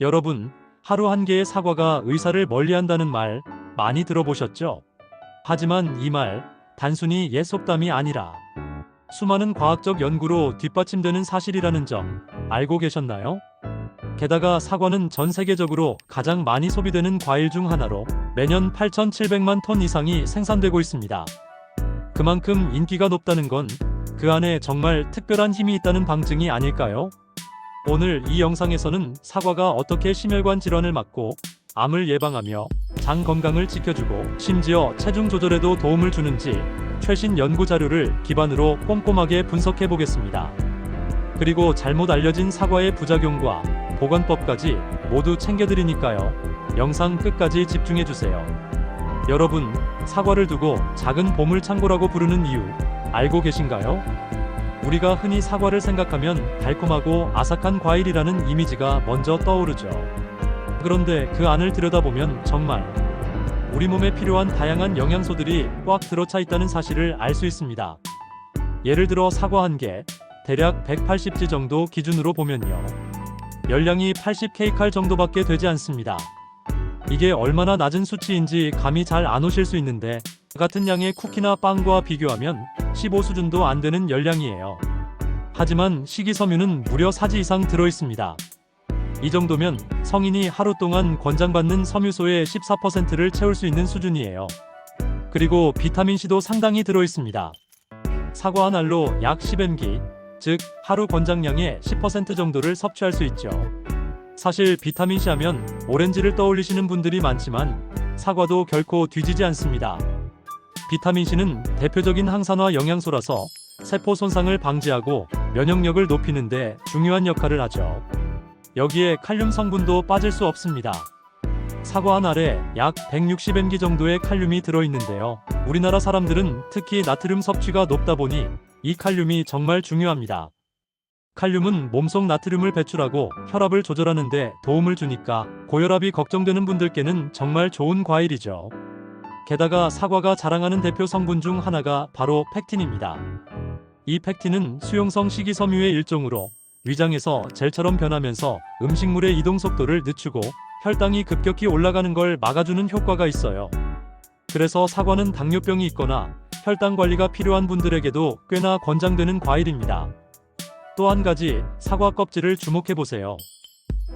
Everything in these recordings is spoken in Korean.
여러분, 하루 한 개의 사과가 의사를 멀리한다는 말 많이 들어보셨죠? 하지만 이 말 단순히 옛 속담이 아니라 수많은 과학적 연구로 뒷받침되는 사실이라는 점 알고 계셨나요? 게다가 사과는 전 세계적으로 가장 많이 소비되는 과일 중 하나로 매년 8,700만 톤 이상이 생산되고 있습니다. 그만큼 인기가 높다는 건 그 안에 정말 특별한 힘이 있다는 방증이 아닐까요? 오늘 이 영상에서는 사과가 어떻게 심혈관 질환을 막고 암을 예방하며 장 건강을 지켜주고 심지어 체중 조절에도 도움을 주는지 최신 연구 자료를 기반으로 꼼꼼하게 분석해 보겠습니다. 그리고 잘못 알려진 사과의 부작용과 보관법까지 모두 챙겨드리니까요. 영상 끝까지 집중해 주세요. 여러분, 사과를 두고 작은 보물 창고라고 부르는 이유 알고 계신가요? 우리가 흔히 사과를 생각하면 달콤하고 아삭한 과일이라는 이미지가 먼저 떠오르죠. 그런데 그 안을 들여다보면 정말 우리 몸에 필요한 다양한 영양소들이 꽉 들어차 있다는 사실을 알 수 있습니다. 예를 들어 사과 한 개, 대략 180지 정도 기준으로 보면요. 열량이 80kcal 정도밖에 되지 않습니다. 이게 얼마나 낮은 수치인지 감이 잘 안 오실 수 있는데 같은 양의 쿠키나 빵과 비교하면 15 수준도 안 되는 열량이에요. 하지만 식이섬유는 무려 4지 이상 들어 있습니다. 이 정도면 성인이 하루 동안 권장받는 섬유소의 14%를 채울 수 있는 수준이에요. 그리고 비타민C도 상당히 들어 있습니다. 사과 한 알로 약 10mg, 즉 하루 권장량의 10% 정도를 섭취할 수 있죠. 사실 비타민C 하면 오렌지를 떠올리시는 분들이 많지만 사과도 결코 뒤지지 않습니다. 비타민C는 대표적인 항산화 영양소라서 세포 손상을 방지하고 면역력을 높이는데 중요한 역할을 하죠. 여기에 칼륨 성분도 빠질 수 없습니다. 사과 한 알에 약 160mg 정도의 칼륨이 들어있는데요. 우리나라 사람들은 특히 나트륨 섭취가 높다 보니 이 칼륨이 정말 중요합니다. 칼륨은 몸속 나트륨을 배출하고 혈압을 조절하는데 도움을 주니까 고혈압이 걱정되는 분들께는 정말 좋은 과일이죠. 게다가 사과가 자랑하는 대표 성분 중 하나가 바로 팩틴입니다. 이 팩틴은 수용성 식이섬유의 일종으로 위장에서 젤처럼 변하면서 음식물의 이동 속도를 늦추고 혈당이 급격히 올라가는 걸 막아주는 효과가 있어요. 그래서 사과는 당뇨병이 있거나 혈당 관리가 필요한 분들에게도 꽤나 권장되는 과일입니다. 또 한 가지 사과 껍질을 주목해 보세요.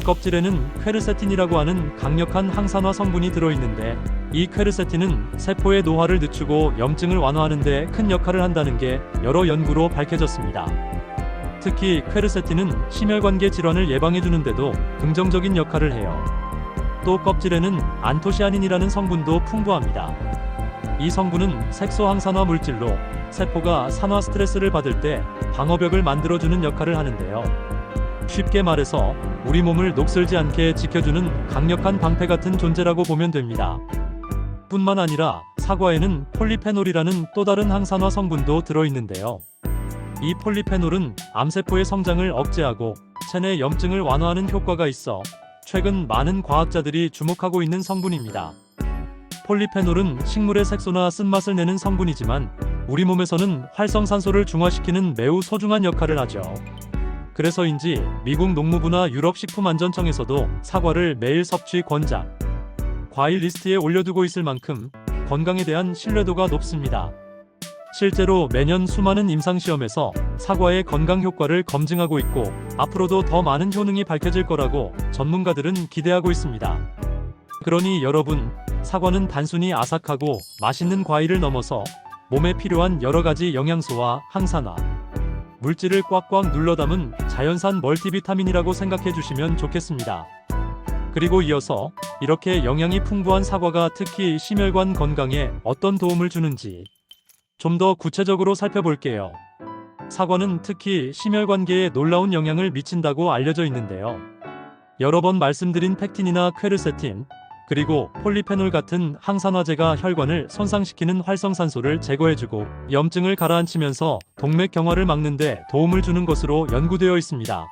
껍질에는 퀘르세틴이라고 하는 강력한 항산화 성분이 들어있는데 이 퀘르세틴은 세포의 노화를 늦추고 염증을 완화하는 데 큰 역할을 한다는 게 여러 연구로 밝혀졌습니다. 특히 퀘르세틴은 심혈관계 질환을 예방해 주는데도 긍정적인 역할을 해요. 또 껍질에는 안토시아닌이라는 성분도 풍부합니다. 이 성분은 색소 항산화 물질로 세포가 산화 스트레스를 받을 때 방어벽을 만들어주는 역할을 하는데요. 쉽게 말해서 우리 몸을 녹슬지 않게 지켜주는 강력한 방패 같은 존재라고 보면 됩니다. 뿐만 아니라 사과에는 폴리페놀이라는 또 다른 항산화 성분도 들어있는데요. 이 폴리페놀은 암세포의 성장을 억제하고 체내 염증을 완화하는 효과가 있어 최근 많은 과학자들이 주목하고 있는 성분입니다. 폴리페놀은 식물의 색소나 쓴맛을 내는 성분이지만 우리 몸에서는 활성산소를 중화시키는 매우 소중한 역할을 하죠. 그래서인지 미국 농무부나 유럽 식품안전청에서도 사과를 매일 섭취 권장, 과일 리스트에 올려두고 있을 만큼 건강에 대한 신뢰도가 높습니다. 실제로 매년 수많은 임상시험에서 사과의 건강 효과를 검증하고 있고 앞으로도 더 많은 효능이 밝혀질 거라고 전문가들은 기대하고 있습니다. 그러니 여러분, 사과는 단순히 아삭하고 맛있는 과일을 넘어서 몸에 필요한 여러 가지 영양소와 항산화, 물질을 꽉꽉 눌러 담은 자연산 멀티비타민이라고 생각해 주시면 좋겠습니다. 그리고 이어서 이렇게 영양이 풍부한 사과가 특히 심혈관 건강에 어떤 도움을 주는지 좀 더 구체적으로 살펴볼게요. 사과는 특히 심혈관계에 놀라운 영향을 미친다고 알려져 있는데요. 여러 번 말씀드린 팩틴이나 퀘르세틴, 그리고 폴리페놀 같은 항산화제가 혈관을 손상시키는 활성산소를 제거해주고 염증을 가라앉히면서 동맥 경화를 막는데 도움을 주는 것으로 연구되어 있습니다.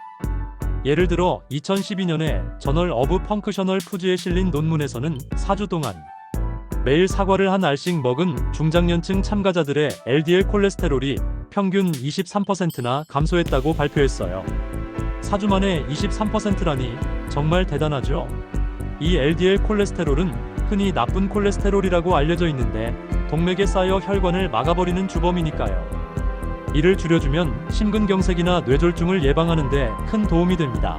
예를 들어 2012년에 저널 어브 펑크셔널 푸즈에 실린 논문에서는 4주 동안 매일 사과를 한 알씩 먹은 중장년층 참가자들의 LDL 콜레스테롤이 평균 23%나 감소했다고 발표했어요. 4주 만에 23%라니 정말 대단하죠. 이 LDL 콜레스테롤은 흔히 나쁜 콜레스테롤이라고 알려져 있는데 동맥에 쌓여 혈관을 막아버리는 주범이니까요. 이를 줄여주면 심근경색이나 뇌졸중을 예방하는 데 큰 도움이 됩니다.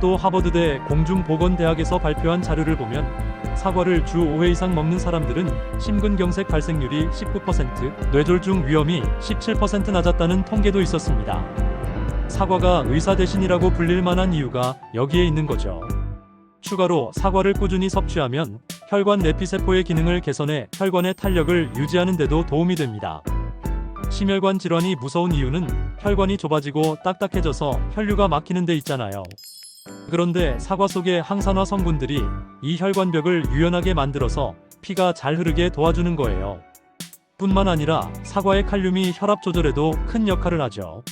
또 하버드대 공중보건대학에서 발표한 자료를 보면 사과를 주 5회 이상 먹는 사람들은 심근경색 발생률이 19%, 뇌졸중 위험이 17% 낮았다는 통계도 있었습니다. 사과가 의사 대신이라고 불릴 만한 이유가 여기에 있는 거죠. 추가로 사과를 꾸준히 섭취하면 혈관 내피세포의 기능을 개선해 혈관의 탄력을 유지하는 데도 도움이 됩니다. 심혈관 질환이 무서운 이유는 혈관이 좁아지고 딱딱해져서 혈류가 막히는 데 있잖아요. 그런데 사과 속의 항산화 성분들이 이 혈관벽을 유연하게 만들어서 피가 잘 흐르게 도와주는 거예요. 뿐만 아니라 사과의 칼륨이 혈압 조절에도 큰 역할을 하죠.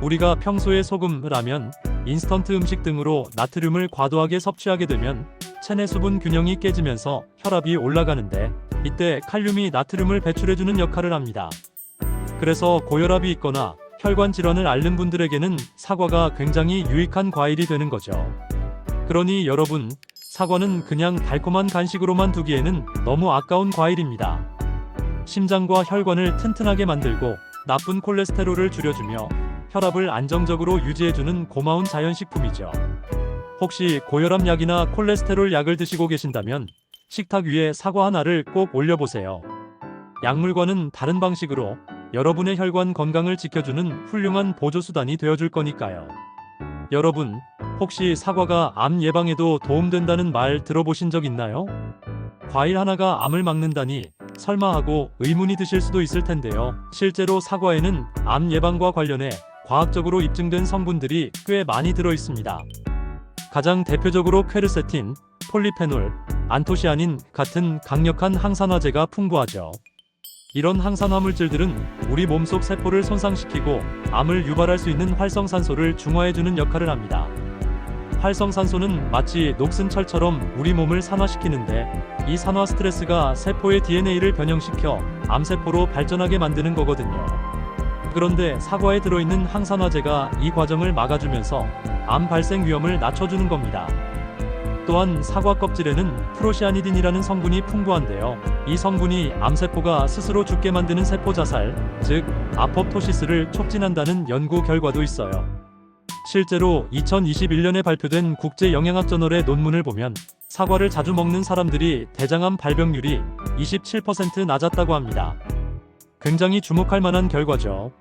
우리가 평소에 소금, 라면, 인스턴트 음식 등으로 나트륨을 과도하게 섭취하게 되면 체내 수분 균형이 깨지면서 혈압이 올라가는데 이때 칼륨이 나트륨을 배출해주는 역할을 합니다. 그래서 고혈압이 있거나 혈관 질환을 앓는 분들에게는 사과가 굉장히 유익한 과일이 되는 거죠. 그러니 여러분, 사과는 그냥 달콤한 간식으로만 두기에는 너무 아까운 과일입니다. 심장과 혈관을 튼튼하게 만들고 나쁜 콜레스테롤을 줄여주며 혈압을 안정적으로 유지해주는 고마운 자연식품이죠. 혹시 고혈압 약이나 콜레스테롤 약을 드시고 계신다면 식탁 위에 사과 하나를 꼭 올려보세요. 약물과는 다른 방식으로 여러분의 혈관 건강을 지켜주는 훌륭한 보조수단이 되어줄 거니까요. 여러분, 혹시 사과가 암 예방에도 도움된다는 말 들어보신 적 있나요? 과일 하나가 암을 막는다니 설마 하고 의문이 드실 수도 있을 텐데요. 실제로 사과에는 암 예방과 관련해 과학적으로 입증된 성분들이 꽤 많이 들어 있습니다. 가장 대표적으로 퀘르세틴, 폴리페놀, 안토시아닌 같은 강력한 항산화제가 풍부하죠. 이런 항산화 물질들은 우리 몸속 세포를 손상시키고 암을 유발할 수 있는 활성산소를 중화해주는 역할을 합니다. 활성산소는 마치 녹슨 철처럼 우리 몸을 산화시키는데 이 산화 스트레스가 세포의 DNA를 변형시켜 암세포로 발전하게 만드는 거거든요. 그런데 사과에 들어있는 항산화제가 이 과정을 막아주면서 암 발생 위험을 낮춰주는 겁니다. 또한 사과 껍질에는 프로시아니딘이라는 성분이 풍부한데요. 이 성분이 암세포가 스스로 죽게 만드는 세포 자살, 즉 아포토시스를 촉진한다는 연구 결과도 있어요. 실제로 2021년에 발표된 국제 영양학 저널의 논문을 보면 사과를 자주 먹는 사람들이 대장암 발병률이 27% 낮았다고 합니다. 굉장히 주목할 만한 결과죠.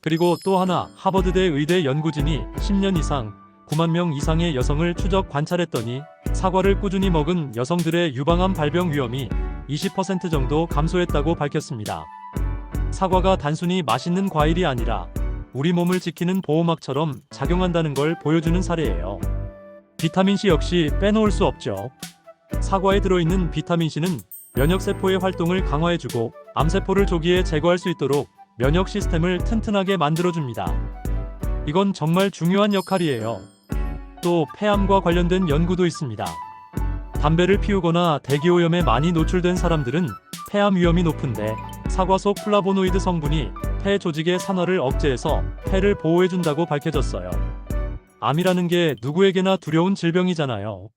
그리고 또 하나 하버드대 의대 연구진이 10년 이상 9만 명 이상의 여성을 추적 관찰했더니 사과를 꾸준히 먹은 여성들의 유방암 발병 위험이 20% 정도 감소했다고 밝혔습니다. 사과가 단순히 맛있는 과일이 아니라 우리 몸을 지키는 보호막처럼 작용한다는 걸 보여주는 사례예요. 비타민C 역시 빼놓을 수 없죠. 사과에 들어있는 비타민C는 면역세포의 활동을 강화해주고 암세포를 조기에 제거할 수 있도록 면역 시스템을 튼튼하게 만들어줍니다. 이건 정말 중요한 역할이에요. 또 폐암과 관련된 연구도 있습니다. 담배를 피우거나 대기오염에 많이 노출된 사람들은 폐암 위험이 높은데 사과 속 플라보노이드 성분이 폐 조직의 산화를 억제해서 폐를 보호해준다고 밝혀졌어요. 암이라는 게 누구에게나 두려운 질병이잖아요.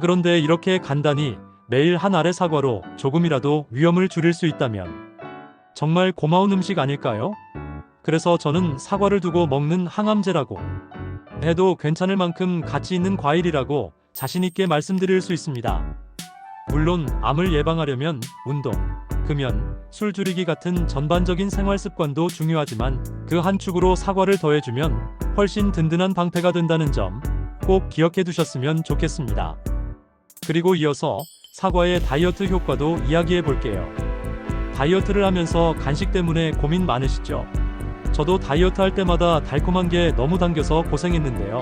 그런데 이렇게 간단히 매일 한 알의 사과로 조금이라도 위험을 줄일 수 있다면 정말 고마운 음식 아닐까요? 그래서 저는 사과를 두고 먹는 항암제라고 해도 괜찮을 만큼 가치 있는 과일이라고 자신있게 말씀드릴 수 있습니다. 물론 암을 예방하려면 운동, 금연, 술 줄이기 같은 전반적인 생활 습관도 중요하지만 그 한 축으로 사과를 더해주면 훨씬 든든한 방패가 된다는 점 꼭 기억해 두셨으면 좋겠습니다. 그리고 이어서 사과의 다이어트 효과도 이야기해 볼게요. 다이어트를 하면서 간식 때문에 고민 많으시죠? 저도 다이어트 할 때마다 달콤한 게 너무 당겨서 고생했는데요.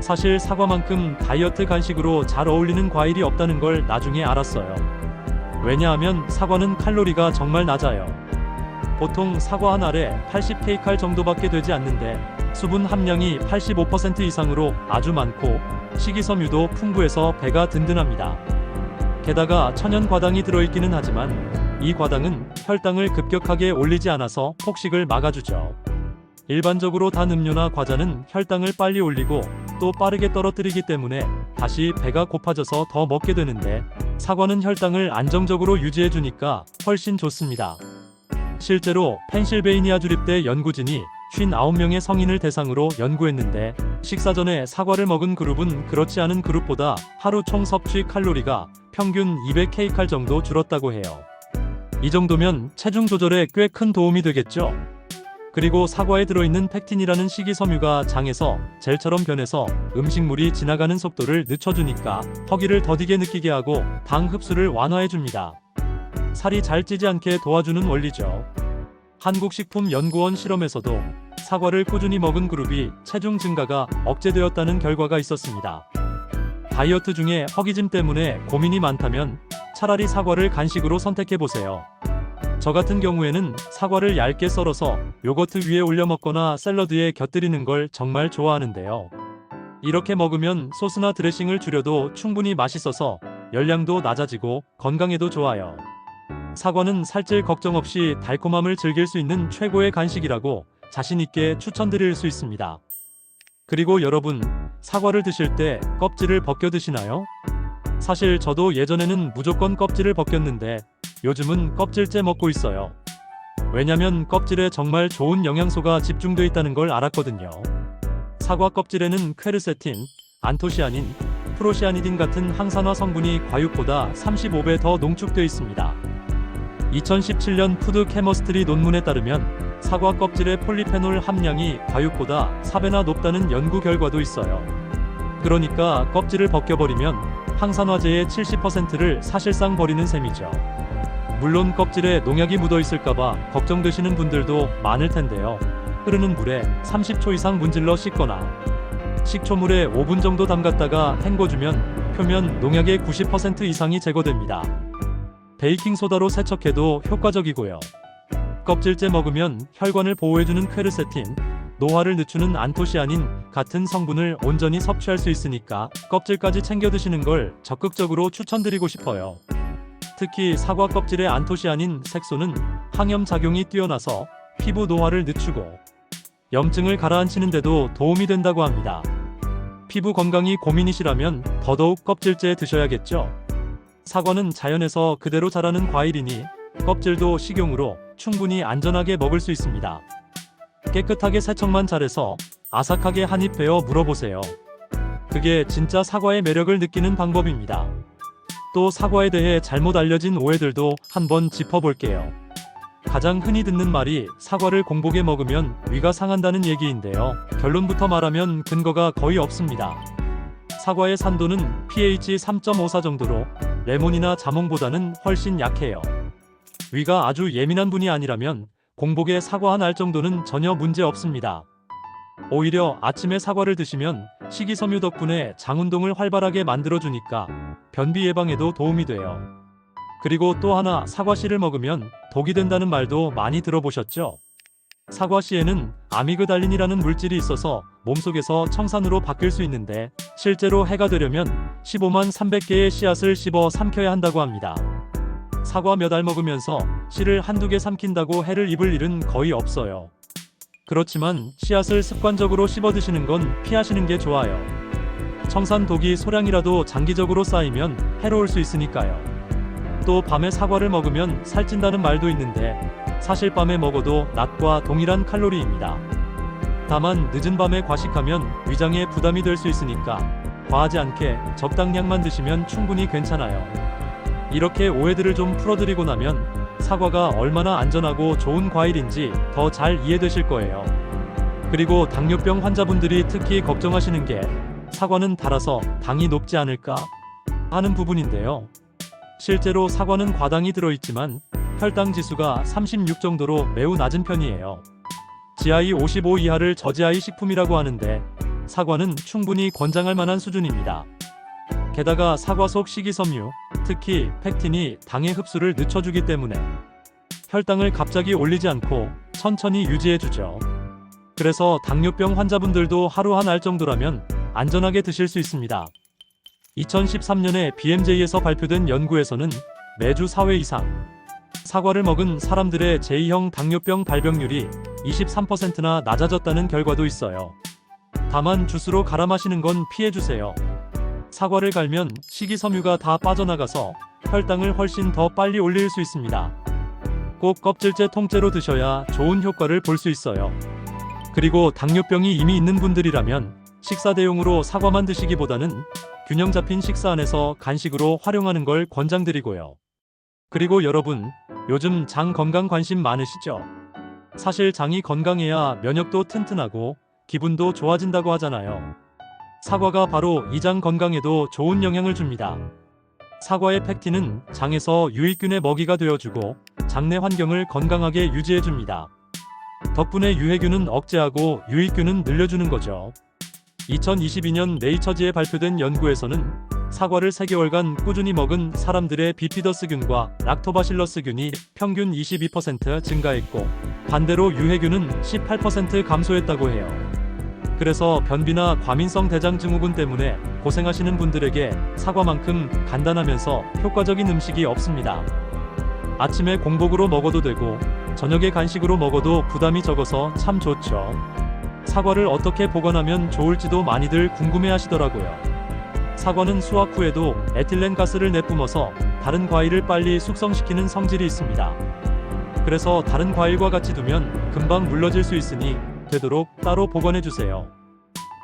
사실 사과만큼 다이어트 간식으로 잘 어울리는 과일이 없다는 걸 나중에 알았어요. 왜냐하면 사과는 칼로리가 정말 낮아요. 보통 사과 한 알에 80kcal 정도밖에 되지 않는데 수분 함량이 85% 이상으로 아주 많고 식이섬유도 풍부해서 배가 든든합니다. 게다가 천연 과당이 들어있기는 하지만 이 과당은 혈당을 급격하게 올리지 않아서 폭식을 막아주죠. 일반적으로 단 음료나 과자는 혈당을 빨리 올리고 혈당도 빠르게 떨어뜨리기 때문에 다시 배가 고파져서 더 먹게 되는데 사과는 혈당을 안정적으로 유지해주니까 훨씬 좋습니다. 실제로 펜실베이니아 주립대 연구진이 59명의 성인을 대상으로 연구했는데 식사 전에 사과를 먹은 그룹은 그렇지 않은 그룹보다 하루 총 섭취 칼로리가 평균 200kcal 정도 줄었다고 해요. 이 정도면 체중 조절에 꽤 큰 도움이 되겠죠. 그리고 사과에 들어있는 팩틴이라는 식이섬유가 장에서 젤처럼 변해서 음식물이 지나가는 속도를 늦춰주니까 허기를 더디게 느끼게 하고 당 흡수를 완화해줍니다. 살이 잘 찌지 않게 도와주는 원리죠. 한국식품연구원 실험에서도 사과를 꾸준히 먹은 그룹이 체중 증가가 억제되었다는 결과가 있었습니다. 다이어트 중에 허기짐 때문에 고민이 많다면 차라리 사과를 간식으로 선택해보세요. 저 같은 경우에는 사과를 얇게 썰어서 요거트 위에 올려 먹거나 샐러드에 곁들이는 걸 정말 좋아하는데요. 이렇게 먹으면 소스나 드레싱을 줄여도 충분히 맛있어서 열량도 낮아지고 건강에도 좋아요. 사과는 살찔 걱정 없이 달콤함을 즐길 수 있는 최고의 간식이라고 자신있게 추천드릴 수 있습니다. 그리고 여러분, 사과를 드실 때 껍질을 벗겨 드시나요? 사실 저도 예전에는 무조건 껍질을 벗겼는데 요즘은 껍질째 먹고 있어요. 왜냐면 껍질에 정말 좋은 영양소가 집중돼 있다는 걸 알았거든요. 사과 껍질에는 퀘르세틴, 안토시아닌, 프로시아니딘 같은 항산화 성분이 과육보다 35배 더 농축되어 있습니다. 2017년 푸드 케머스트리 논문에 따르면 사과 껍질의 폴리페놀 함량이 과육보다 4배나 높다는 연구 결과도 있어요. 그러니까 껍질을 벗겨버리면 항산화제의 70%를 사실상 버리는 셈이죠. 물론 껍질에 농약이 묻어 있을까봐 걱정되시는 분들도 많을 텐데요. 흐르는 물에 30초 이상 문질러 씻거나 식초물에 5분 정도 담갔다가 헹궈주면 표면 농약의 90% 이상이 제거됩니다. 베이킹소다로 세척해도 효과적이고요. 껍질째 먹으면 혈관을 보호해주는 퀘르세틴, 노화를 늦추는 안토시아닌 같은 성분을 온전히 섭취할 수 있으니까 껍질까지 챙겨 드시는 걸 적극적으로 추천드리고 싶어요. 특히 사과 껍질의 안토시아닌 색소는 항염 작용이 뛰어나서 피부 노화를 늦추고 염증을 가라앉히는데도 도움이 된다고 합니다. 피부 건강이 고민이시라면 더더욱 껍질째 드셔야겠죠. 사과는 자연에서 그대로 자라는 과일이니 껍질도 식용으로 충분히 안전하게 먹을 수 있습니다. 깨끗하게 세척만 잘해서 아삭하게 한 입 베어 물어보세요. 그게 진짜 사과의 매력을 느끼는 방법입니다. 또 사과에 대해 잘못 알려진 오해들도 한번 짚어볼게요. 가장 흔히 듣는 말이 사과를 공복에 먹으면 위가 상한다는 얘기인데요. 결론부터 말하면 근거가 거의 없습니다. 사과의 산도는 pH 3.54 정도로 레몬이나 자몽보다는 훨씬 약해요. 위가 아주 예민한 분이 아니라면 공복에 사과 한알 정도는 전혀 문제 없습니다. 오히려 아침에 사과를 드시면 식이섬유 덕분에 장 운동을 활발하게 만들어주니까 변비 예방에도 도움이 돼요. 그리고 또 하나 사과씨를 먹으면 독이 된다는 말도 많이 들어보셨죠? 사과씨에는 아미그달린이라는 물질이 있어서 몸속에서 청산으로 바뀔 수 있는데 실제로 해가 되려면 15만 300개의 씨앗을 씹어 삼켜야 한다고 합니다. 사과 몇 알 먹으면서 씨를 한두 개 삼킨다고 해를 입을 일은 거의 없어요. 그렇지만 씨앗을 습관적으로 씹어 드시는 건 피하시는 게 좋아요. 청산 독이 소량이라도 장기적으로 쌓이면 해로울 수 있으니까요. 또 밤에 사과를 먹으면 살찐다는 말도 있는데 사실 밤에 먹어도 낮과 동일한 칼로리입니다. 다만 늦은 밤에 과식하면 위장에 부담이 될 수 있으니까 과하지 않게 적당량만 드시면 충분히 괜찮아요. 이렇게 오해들을 좀 풀어드리고 나면 사과가 얼마나 안전하고 좋은 과일인지 더 잘 이해되실 거예요. 그리고 당뇨병 환자분들이 특히 걱정하시는 게 사과는 달아서 당이 높지 않을까 하는 부분인데요. 실제로 사과는 과당이 들어있지만 혈당 지수가 36 정도로 매우 낮은 편이에요. GI 55 이하를 저지I 식품이라고 하는데 사과는 충분히 권장할 만한 수준입니다. 게다가 사과 속 식이섬유, 특히 팩틴이 당의 흡수를 늦춰주기 때문에 혈당을 갑자기 올리지 않고 천천히 유지해주죠. 그래서 당뇨병 환자분들도 하루 한 알 정도라면 안전하게 드실 수 있습니다. 2013년에 BMJ에서 발표된 연구에서는 매주 4회 이상 사과를 먹은 사람들의 제2형 당뇨병 발병률이 23%나 낮아졌다는 결과도 있어요. 다만 주스로 갈아 마시는 건 피해주세요. 사과를 갈면 식이섬유가 다 빠져나가서 혈당을 훨씬 더 빨리 올릴 수 있습니다. 꼭 껍질째 통째로 드셔야 좋은 효과를 볼 수 있어요. 그리고 당뇨병이 이미 있는 분들이라면 식사 대용으로 사과만 드시기보다는 균형 잡힌 식사 안에서 간식으로 활용하는 걸 권장드리고요. 그리고 여러분, 요즘 장 건강 관심 많으시죠? 사실 장이 건강해야 면역도 튼튼하고 기분도 좋아진다고 하잖아요. 사과가 바로 이 장 건강에도 좋은 영향을 줍니다. 사과의 팩틴은 장에서 유익균의 먹이가 되어주고 장내 환경을 건강하게 유지해줍니다. 덕분에 유해균은 억제하고 유익균은 늘려주는 거죠. 2022년 네이처지에 발표된 연구에서는 사과를 3개월간 꾸준히 먹은 사람들의 비피더스균과 락토바실러스균이 평균 22% 증가했고 반대로 유해균은 18% 감소했다고 해요. 그래서 변비나 과민성 대장 증후군 때문에 고생하시는 분들에게 사과만큼 간단하면서 효과적인 음식이 없습니다. 아침에 공복으로 먹어도 되고 저녁에 간식으로 먹어도 부담이 적어서 참 좋죠. 사과를 어떻게 보관하면 좋을지도 많이들 궁금해 하시더라고요. 사과는 수확 후에도 에틸렌 가스를 내뿜어서 다른 과일을 빨리 숙성시키는 성질이 있습니다. 그래서 다른 과일과 같이 두면 금방 물러질 수 있으니 되도록 따로 보관해 주세요.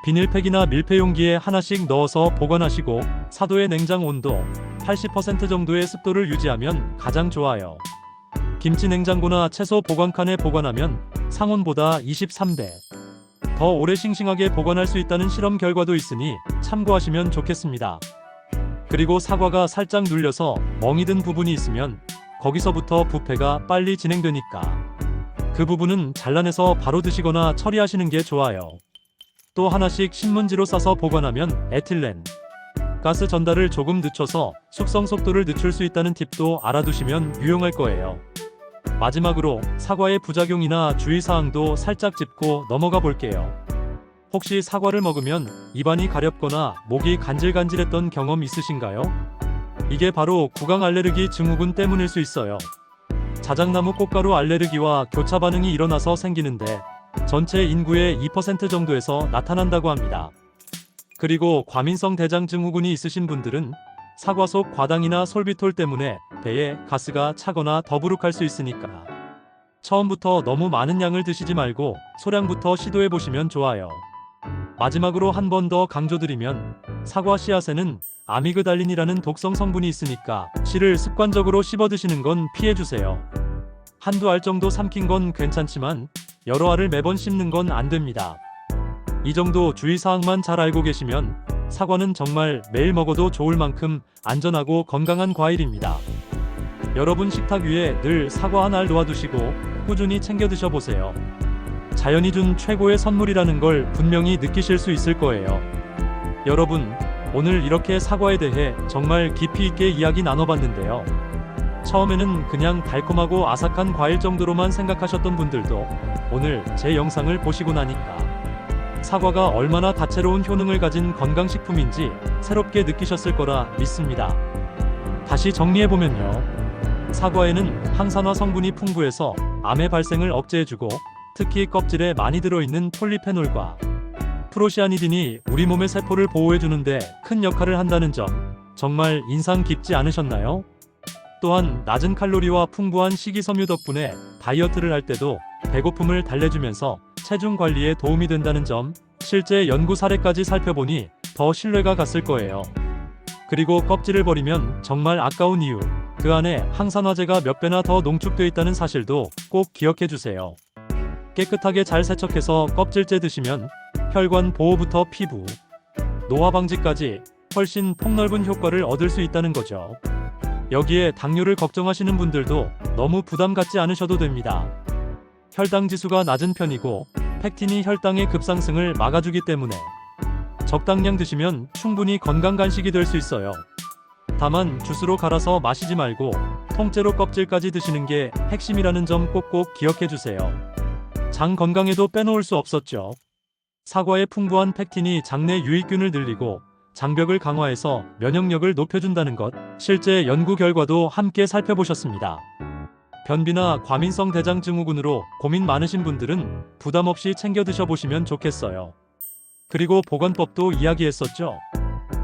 비닐팩이나 밀폐 용기에 하나씩 넣어서 보관하시고 사도의 냉장 온도 80% 정도의 습도를 유지하면 가장 좋아요. 김치 냉장고나 채소 보관칸에 보관하면 상온보다 23배 더 오래 싱싱하게 보관할 수 있다는 실험 결과도 있으니 참고하시면 좋겠습니다. 그리고 사과가 살짝 눌려서 멍이 든 부분이 있으면 거기서부터 부패가 빨리 진행되니까 그 부분은 잘라내서 바로 드시거나 처리하시는 게 좋아요. 또 하나씩 신문지로 싸서 보관하면 에틸렌 가스 전달을 조금 늦춰서 숙성 속도를 늦출 수 있다는 팁도 알아두시면 유용할 거예요. 마지막으로 사과의 부작용이나 주의사항도 살짝 짚고 넘어가 볼게요. 혹시 사과를 먹으면 입안이 가렵거나 목이 간질간질했던 경험 있으신가요? 이게 바로 구강 알레르기 증후군 때문일 수 있어요. 자작나무 꽃가루 알레르기와 교차 반응이 일어나서 생기는데 전체 인구의 2% 정도에서 나타난다고 합니다. 그리고 과민성 대장 증후군이 있으신 분들은 사과 속 과당이나 솔비톨 때문에 배에 가스가 차거나 더부룩할 수 있으니까 처음부터 너무 많은 양을 드시지 말고 소량부터 시도해 보시면 좋아요. 마지막으로 한 번 더 강조드리면 사과 씨앗에는 아미그달린이라는 독성 성분이 있으니까 씨를 습관적으로 씹어 드시는 건 피해 주세요. 한두 알 정도 삼킨 건 괜찮지만 여러 알을 매번 씹는 건 안 됩니다. 이 정도 주의사항만 잘 알고 계시면 사과는 정말 매일 먹어도 좋을 만큼 안전하고 건강한 과일입니다. 여러분 식탁 위에 늘 사과 한 알 놓아두시고 꾸준히 챙겨 드셔보세요. 자연이 준 최고의 선물이라는 걸 분명히 느끼실 수 있을 거예요. 여러분, 오늘 이렇게 사과에 대해 정말 깊이 있게 이야기 나눠봤는데요. 처음에는 그냥 달콤하고 아삭한 과일 정도로만 생각하셨던 분들도 오늘 제 영상을 보시고 나니까 사과가 얼마나 다채로운 효능을 가진 건강식품인지 새롭게 느끼셨을 거라 믿습니다. 다시 정리해보면요. 사과에는 항산화 성분이 풍부해서 암의 발생을 억제해주고 특히 껍질에 많이 들어있는 폴리페놀과 프로시아니딘이 우리 몸의 세포를 보호해주는데 큰 역할을 한다는 점 정말 인상 깊지 않으셨나요? 또한 낮은 칼로리와 풍부한 식이섬유 덕분에 다이어트를 할 때도 배고픔을 달래주면서 체중 관리에 도움이 된다는 점 실제 연구 사례까지 살펴보니 더 신뢰가 갔을 거예요. 그리고 껍질을 버리면 정말 아까운 이유 그 안에 항산화제가 몇 배나 더 농축돼 있다는 사실도 꼭 기억해 주세요. 깨끗하게 잘 세척해서 껍질째 드시면 혈관 보호부터 피부, 노화 방지까지 훨씬 폭넓은 효과를 얻을 수 있다는 거죠. 여기에 당뇨를 걱정하시는 분들도 너무 부담 갖지 않으셔도 됩니다. 혈당 지수가 낮은 편이고 팩틴이 혈당의 급상승을 막아주기 때문에 적당량 드시면 충분히 건강 간식이 될 수 있어요. 다만 주스로 갈아서 마시지 말고 통째로 껍질까지 드시는 게 핵심이라는 점 꼭꼭 기억해 주세요. 장 건강에도 빼놓을 수 없었죠. 사과의 풍부한 팩틴이 장내 유익균을 늘리고 장벽을 강화해서 면역력을 높여준다는 것, 실제 연구 결과도 함께 살펴보셨습니다. 변비나 과민성 대장 증후군으로 고민 많으신 분들은 부담 없이 챙겨 드셔보시면 좋겠어요. 그리고 보관법도 이야기했었죠.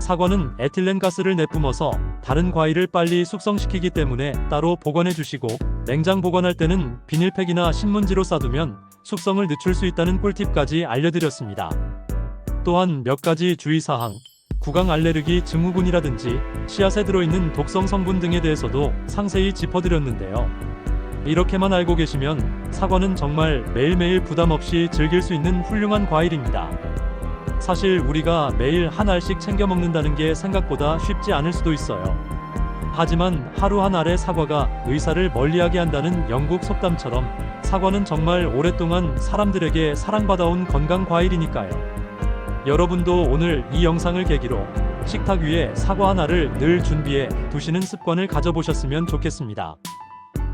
사과는 에틸렌 가스를 내뿜어서 다른 과일을 빨리 숙성시키기 때문에 따로 보관해 주시고 냉장 보관할 때는 비닐팩이나 신문지로 싸두면 숙성을 늦출 수 있다는 꿀팁까지 알려드렸습니다. 또한 몇 가지 주의사항, 구강 알레르기 증후군이라든지 씨앗에 들어있는 독성 성분 등에 대해서도 상세히 짚어드렸는데요. 이렇게만 알고 계시면 사과는 정말 매일매일 부담 없이 즐길 수 있는 훌륭한 과일입니다. 사실 우리가 매일 한 알씩 챙겨 먹는다는 게 생각보다 쉽지 않을 수도 있어요. 하지만 하루 한 알의 사과가 의사를 멀리하게 한다는 영국 속담처럼 사과는 정말 오랫동안 사람들에게 사랑받아온 건강 과일이니까요. 여러분도 오늘 이 영상을 계기로 식탁 위에 사과 하나를 늘 준비해 두시는 습관을 가져보셨으면 좋겠습니다.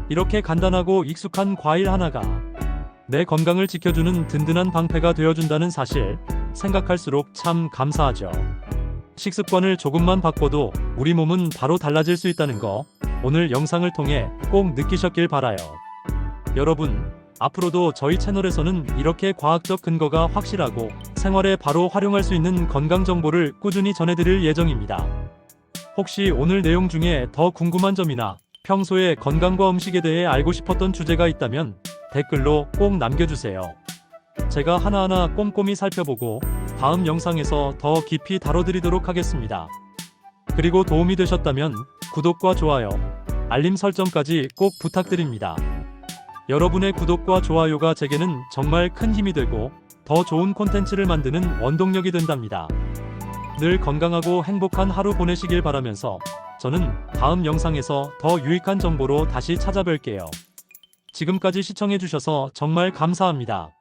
이렇게 간단하고 익숙한 과일 하나가 내 건강을 지켜주는 든든한 방패가 되어준다는 사실 생각할수록 참 감사하죠. 식습관을 조금만 바꿔도 우리 몸은 바로 달라질 수 있다는 거 오늘 영상을 통해 꼭 느끼셨길 바라요. 여러분, 앞으로도 저희 채널에서는 이렇게 과학적 근거가 확실하고 생활에 바로 활용할 수 있는 건강 정보를 꾸준히 전해드릴 예정입니다. 혹시 오늘 내용 중에 더 궁금한 점이나 평소에 건강과 음식에 대해 알고 싶었던 주제가 있다면 댓글로 꼭 남겨주세요. 제가 하나하나 꼼꼼히 살펴보고 다음 영상에서 더 깊이 다뤄드리도록 하겠습니다. 그리고 도움이 되셨다면 구독과 좋아요, 알림 설정까지 꼭 부탁드립니다. 여러분의 구독과 좋아요가 제게는 정말 큰 힘이 되고 더 좋은 콘텐츠를 만드는 원동력이 된답니다. 늘 건강하고 행복한 하루 보내시길 바라면서 저는 다음 영상에서 더 유익한 정보로 다시 찾아뵐게요. 지금까지 시청해주셔서 정말 감사합니다.